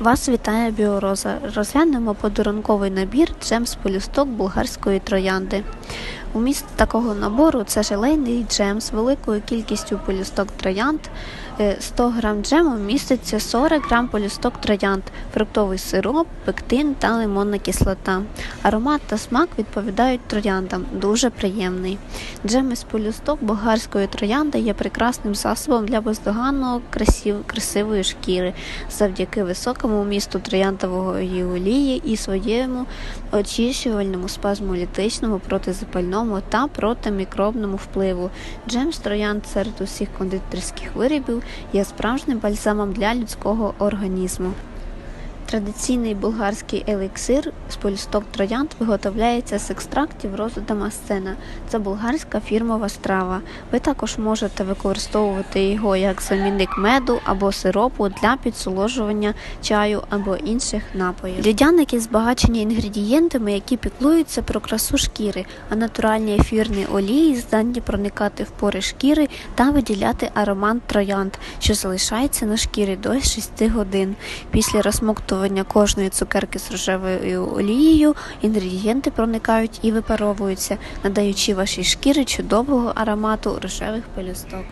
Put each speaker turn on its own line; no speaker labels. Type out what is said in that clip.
Вас вітає Біороза. Розглянемо подарунковий набір джем з полюсток болгарської троянди. Уміст такого набору це желейний джем з великою кількістю полюсток троянд. Е, 100 г джему міститься 40 г полюсток троянд, фруктовий сироп, пектин та лимонна кислота. Аромат та смак відповідають трояндам, дуже приємний. Джем із полюсток болгарської троянди є прекрасним засобом для бездоганного красив- красивої шкіри завдяки високому вмісту трояндової олії і своєму очищувальному спазмолітичному, протизапальному та протимікробному впливу. Джем з серед усіх кондитерських виробів є справжнім бальзамом для людського організму. Традиційний болгарський еліксир з полісток троянд виготовляється з екстрактів розу Дамасцена. Це болгарська фірмова страва. Ви також можете використовувати його як замінник меду або сиропу для підсоложування чаю або інших напоїв. Льодяники збагачені інгредієнтами, які піклуються про красу шкіри, а натуральні ефірні олії здатні проникати в пори шкіри та виділяти аромат троянд, що залишається на шкірі до 6 годин. Після розмоктування кожної цукерки з рожевою олією інгредієнти проникають і випаровуються, надаючи вашій шкірі чудового аромату рожевих пелюсток.